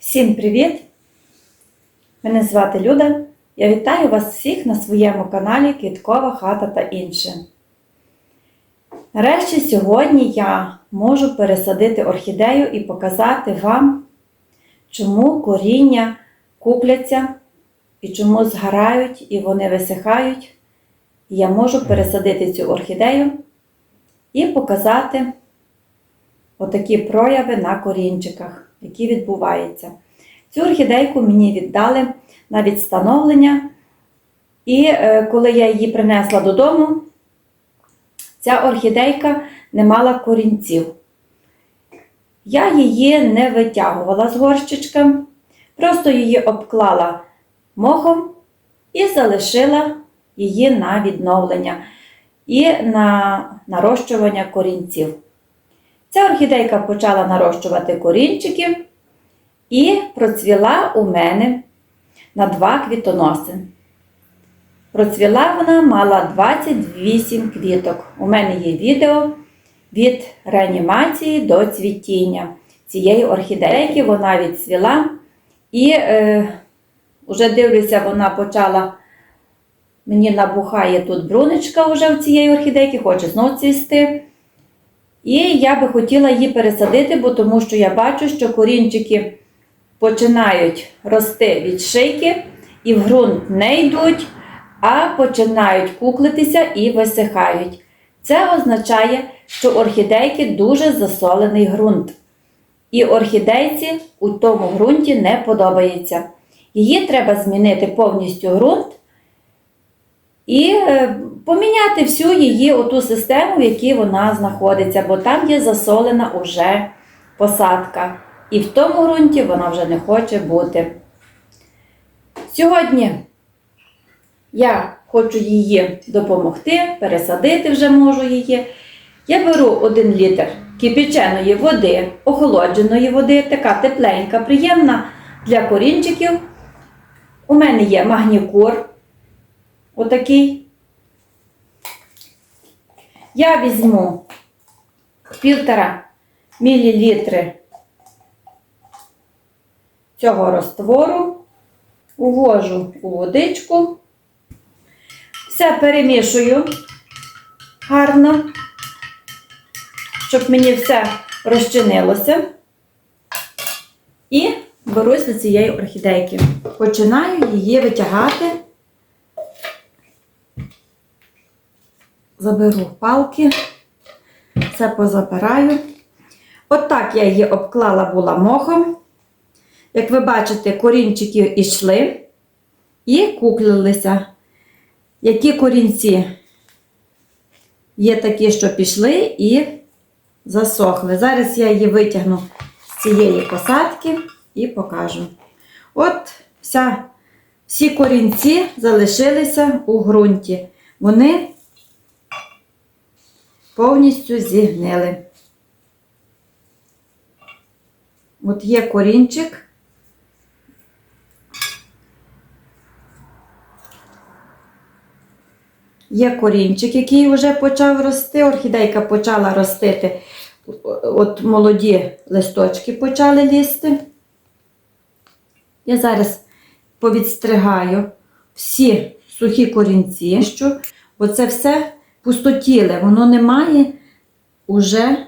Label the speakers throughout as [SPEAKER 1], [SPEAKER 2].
[SPEAKER 1] Всім привіт! Мене звати Люда. Я вітаю вас всіх на своєму каналі Квіткова хата та інше. Нарешті сьогодні я можу пересадити орхідею і показати вам, чому коріння купляться і чому згорають і вони висихають. Я можу пересадити цю орхідею і показати отакі прояви на корінчиках, які відбуваються. Цю орхідейку мені віддали на відстановлення, і е, коли я її принесла додому, ця орхідейка не мала корінців. Я її не витягувала з горщичка, просто її обклала мохом і залишила її на відновлення і на нарощування корінців. Ця орхідейка почала нарощувати корінчики і процвіла у мене на два квітоноси. Процвіла вона мала 28 квіток. У мене є відео від реанімації до цвітіння цієї орхідейки. Вона відцвіла і е, вже дивлюся, вона почала. Мені набухає тут бруничка вже в цієї орхідейки, хоче знову цвісти. І я би хотіла її пересадити, бо тому що я бачу, що корінчики починають рости від шийки і в ґрунт не йдуть, а починають куклитися і висихають. Це означає, що орхідейки дуже засолений ґрунт. І орхідейці у тому ґрунті не подобається. Її треба змінити повністю ґрунт і е, поміняти всю її оту систему, в якій вона знаходиться, бо там є засолена уже посадка. І в тому ґрунті вона вже не хоче бути. Сьогодні я хочу її допомогти, пересадити вже можу її. Я беру 1 літр кипяченої води, охолодженої води, така тепленька, приємна для корінчиків. У мене є магнікур. Отакий. Я візьму півтора мілілітри цього розтвору, увожу у водичку, все перемішую гарно, щоб мені все розчинилося. І берусь до цієї орхідейки. Починаю її витягати. Заберу палки, все позабираю. От я її обклала була мохом. Як ви бачите, корінчики йшли і куклилися. Які корінці є такі, що пішли і засохли. Зараз я її витягну з цієї посадки і покажу. От вся, всі корінці залишилися у ґрунті. Вони повністю зігнили. От є корінчик. Є корінчик, який вже почав рости. Орхідейка почала ростити. От молоді листочки почали лізти. Я зараз повідстригаю всі сухі корінці, що оце все пустотіле, воно не має уже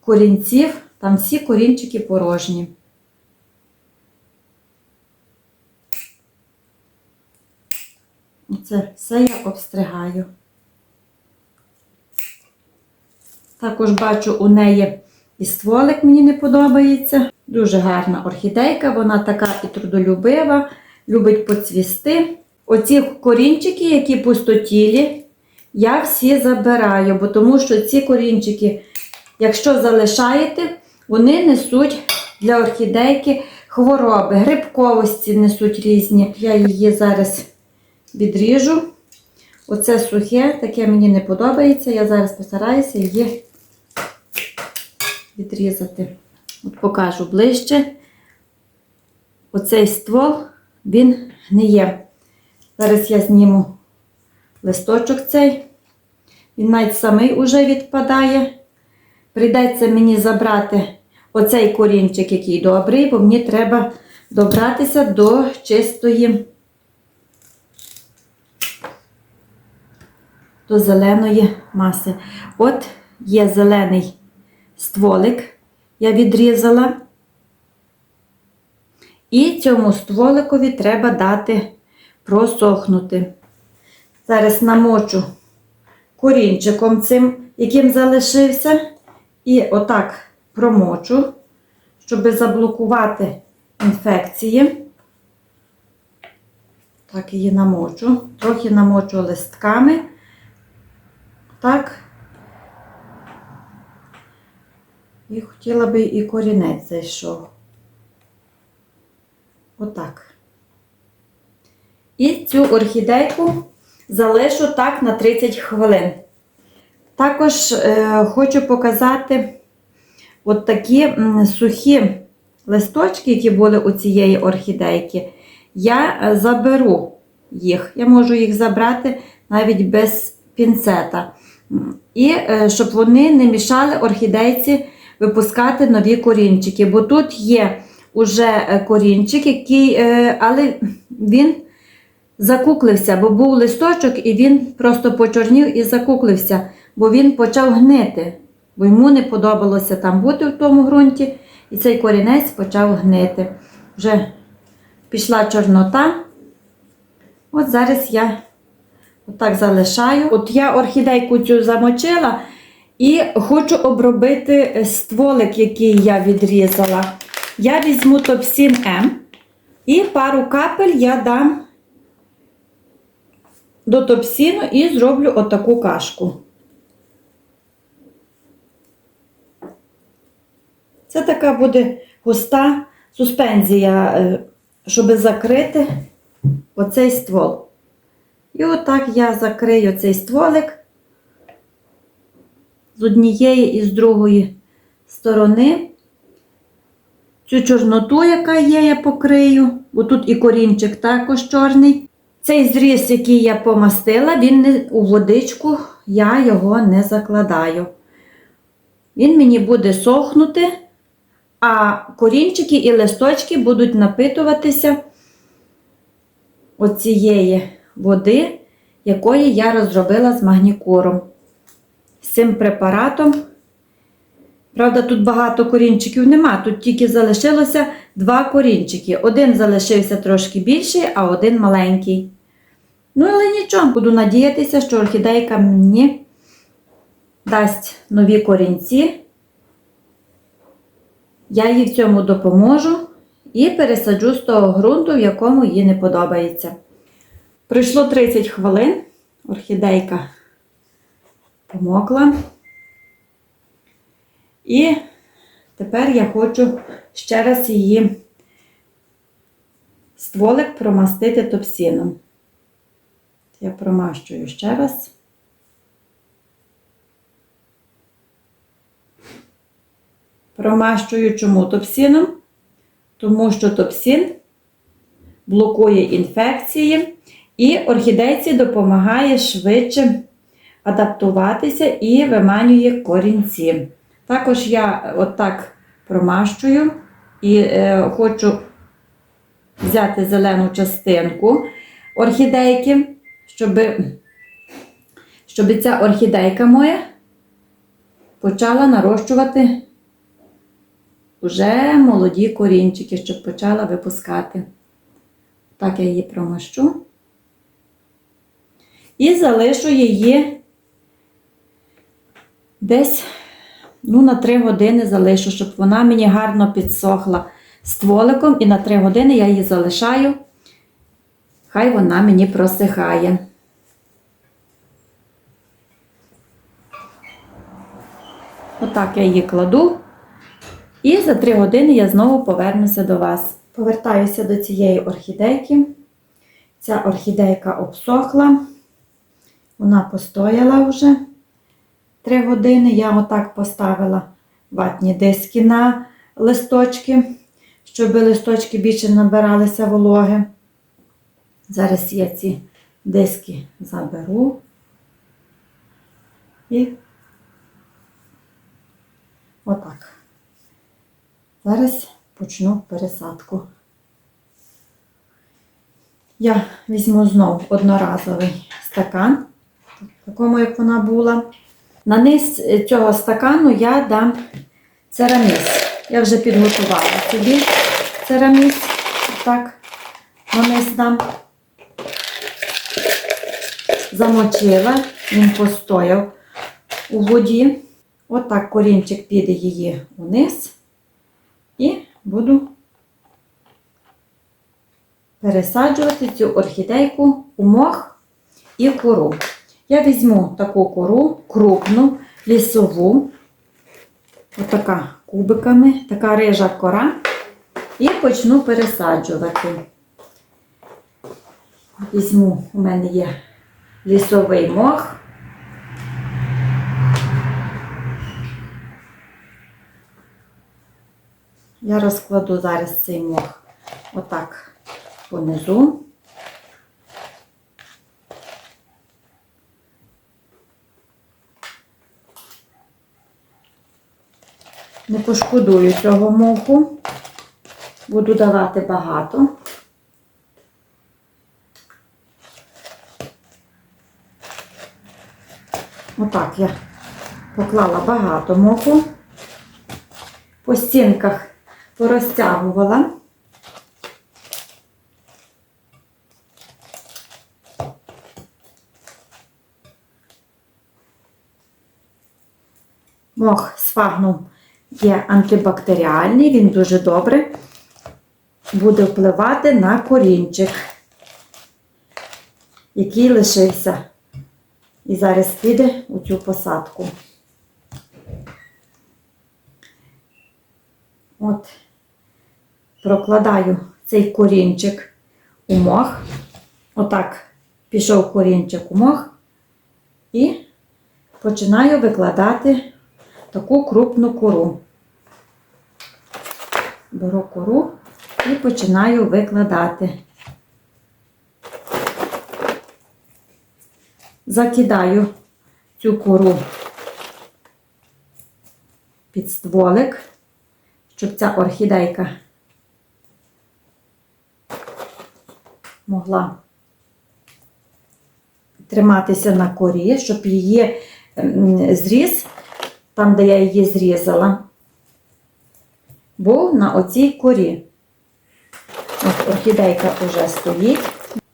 [SPEAKER 1] корінців, там всі корінчики порожні. Оце все я обстригаю. Також бачу у неї і стволик мені не подобається. Дуже гарна орхідейка, вона така і трудолюбива, любить поцвісти. Оці корінчики, які пустотілі, я всі забираю, бо тому що ці корінчики, якщо залишаєте, вони несуть для орхідейки хвороби, грибковості несуть різні. Я її зараз відріжу. Оце сухе, таке мені не подобається. Я зараз постараюся її відрізати. От покажу ближче. Оцей ствол, він гниє. Зараз я зніму листочок цей. Він навіть самий уже відпадає. Прийдеться мені забрати оцей корінчик, який добрий, бо мені треба добратися до чистої, до зеленої маси. От є зелений стволик, я відрізала. І цьому стволикові треба дати просохнути. Зараз намочу корінчиком цим, яким залишився, і отак промочу, щоб заблокувати інфекції. Так, її намочу. Трохи намочу листками. Так. І хотіла би і корінець зайшов. Отак. І цю орхідейку залишу так на 30 хвилин. Також е, хочу показати от такі м, сухі листочки, які були у цієї орхідейки. Я е, заберу їх. Я можу їх забрати навіть без пінцета. І е, щоб вони не мішали орхідейці випускати нові корінчики. Бо тут є уже е, корінчик, який, е, але він закуклився, бо був листочок і він просто почорнів і закуклився, бо він почав гнити, бо йому не подобалося там бути в тому ґрунті, і цей корінець почав гнити. Вже пішла чорнота. От зараз я отак залишаю. От я орхідейку цю замочила і хочу обробити стволик, який я відрізала. Я візьму топсін М і пару капель я дам до топсіну і зроблю отаку кашку. Це така буде густа суспензія, е, щоб закрити оцей ствол. І отак я закрию цей стволик з однієї і з другої сторони. Цю чорноту, яка є, я покрию, бо тут і корінчик також чорний. Цей зріз, який я помастила, він не у водичку, я його не закладаю. Він мені буде сохнути, а корінчики і листочки будуть напитуватися оцієї води, якої я розробила з магнікуром. З цим препаратом. Правда, тут багато корінчиків нема, тут тільки залишилося два корінчики. Один залишився трошки більший, а один маленький. Ну, але нічого, буду надіятися, що орхідейка мені дасть нові корінці. Я їй в цьому допоможу і пересаджу з того ґрунту, в якому їй не подобається. Пройшло 30 хвилин, орхідейка помокла. І тепер я хочу ще раз її стволик промастити топсіном. Я промащую ще раз. Промащую чому топсіном? Тому що топсін блокує інфекції і орхідейці допомагає швидше адаптуватися і виманює корінці. Також я отак промащую і е, хочу взяти зелену частинку орхідейки, щоб, щоб ця орхідейка моя почала нарощувати вже молоді корінчики, щоб почала випускати. Так я її промащу. І залишу її десь ну, на 3 години залишу, щоб вона мені гарно підсохла стволиком, і на 3 години я її залишаю. Хай вона мені просихає. Отак я її кладу. І за 3 години я знову повернуся до вас. Повертаюся до цієї орхідейки. Ця орхідейка обсохла. Вона постояла вже 3 години. Я отак поставила ватні диски на листочки, щоб листочки більше набиралися вологи. Зараз я ці диски заберу і отак. Зараз почну пересадку. Я візьму знов одноразовий стакан, такому як вона була. На низ цього стакану я дам цераміс. Я вже підготувала собі цераміс. Так, на низ дам. Замочила, він постояв у воді. Отак корінчик піде її униз. І буду пересаджувати цю орхідейку у мох і кору. Я візьму таку кору, крупну, лісову, отака кубиками, така рижа кора, і почну пересаджувати. Візьму, у мене є лісовий мох. Я розкладу зараз цей мох отак понизу. Не пошкодую цього моху. Буду давати багато. Отак я поклала багато моху. По стінках порозтягувала. Мох сфагнум є антибактеріальний, він дуже добре буде впливати на корінчик, який лишився. І зараз піде у цю посадку. От, прокладаю цей корінчик у мох. Отак пішов корінчик у мох. І починаю викладати таку крупну кору. Беру кору і починаю викладати. Закидаю цю кору під стволик, щоб ця орхідейка могла триматися на корі, щоб її зріз, там, де я її зрізала, був на оцій корі. От орхідейка вже стоїть.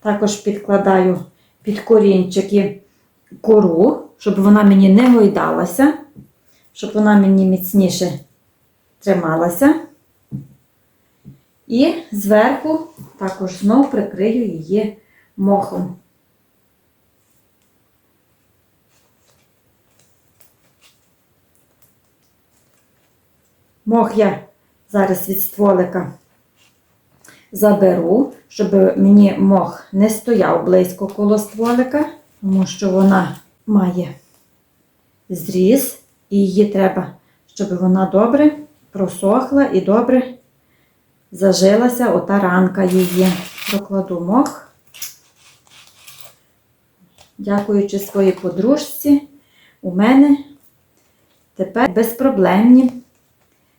[SPEAKER 1] Також підкладаю під корінчики кору, щоб вона мені не гойдалася, щоб вона мені міцніше трималася. І зверху також знов прикрию її мохом. Мох я зараз від стволика заберу, щоб мені мох не стояв близько коло стволика, тому що вона має зріз, і її треба, щоб вона добре просохла і добре зажилася ота ранка її. Прокладу мох. Дякуючи своїй подружці, у мене тепер безпроблемні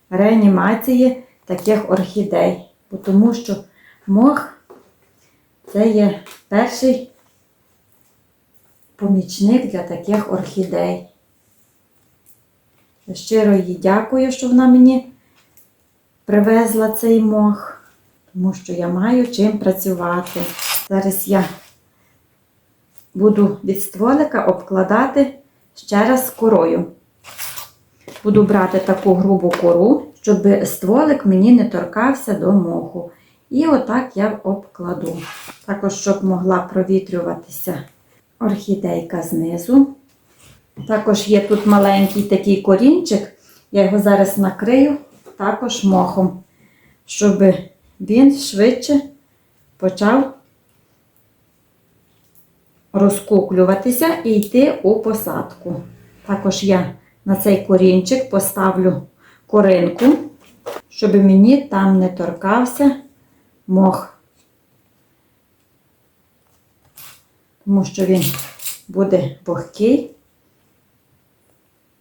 [SPEAKER 1] реанімації таких орхідей. Тому що мох це є перший помічник для таких орхідей. Щиро їй дякую, що вона мені привезла цей мох, тому що я маю чим працювати. Зараз я буду від стволика обкладати ще раз корою. Буду брати таку грубу кору, щоб стволик мені не торкався до моху. І отак я обкладу. Також, щоб могла провітрюватися орхідейка знизу. Також є тут маленький такий корінчик, я його зараз накрию також мохом, щоб він швидше почав розкуклюватися і йти у посадку. Також я на цей корінчик поставлю коринку, щоб мені там не торкався мох. Тому що він буде вогкий.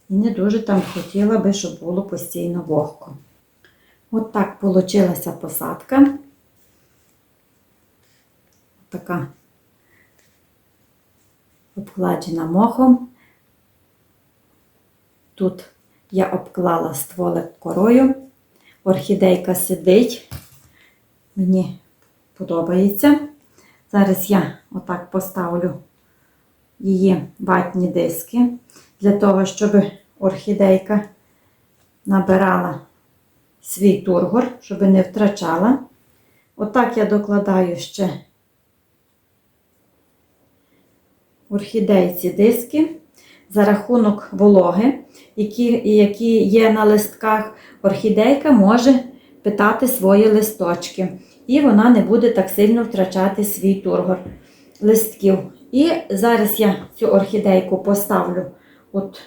[SPEAKER 1] І не дуже там хотіла би, щоб було постійно вогко. От так получилася посадка. Така обкладена мохом. Тут я обклала стволик корою. Орхідейка сидить. Мені подобається. Зараз я отак поставлю її ватні диски для того, щоб орхідейка набирала свій тургор, щоб не втрачала. Отак я докладаю ще орхідейці диски за рахунок вологи, які, які є на листках, орхідейка може питати свої листочки. І вона не буде так сильно втрачати свій тургор листків. І зараз я цю орхідейку поставлю от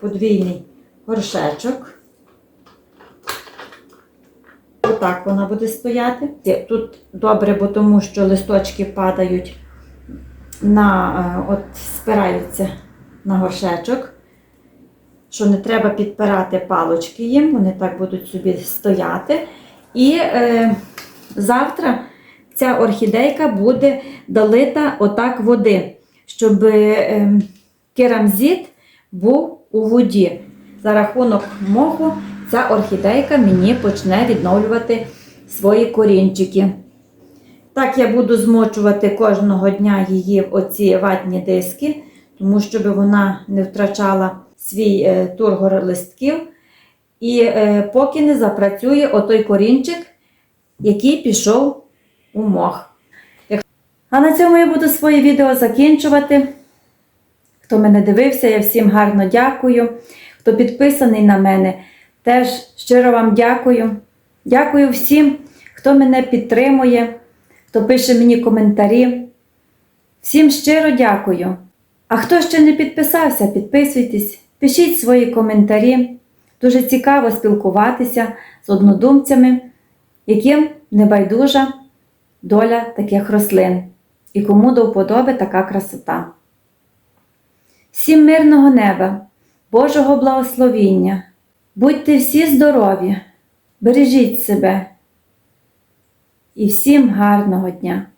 [SPEAKER 1] подвійний горшечок. Отак вона буде стояти. Тут добре, бо тому що листочки падають на, е, от спираються на горшечок, що не треба підпирати палочки їм, вони так будуть собі стояти. І е, завтра ця орхідейка буде долита отак води, щоб е, керамзит був у воді. За рахунок моху ця орхідейка мені почне відновлювати свої корінчики. Так я буду змочувати кожного дня її оці ватні диски, тому щоб вона не втрачала свій е, тургор листків. І е, поки не запрацює отой корінчик, який пішов у мох. А на цьому я буду своє відео закінчувати. Хто мене дивився, я всім гарно дякую. Хто підписаний на мене, теж щиро вам дякую. Дякую всім, хто мене підтримує, хто пише мені коментарі. Всім щиро дякую. А хто ще не підписався, підписуйтесь, пишіть свої коментарі. Дуже цікаво спілкуватися з однодумцями, яким не байдужа доля таких рослин і кому до вподоби така красота. Всім мирного неба, Божого благословіння. Будьте всі здорові, бережіть себе і всім гарного дня!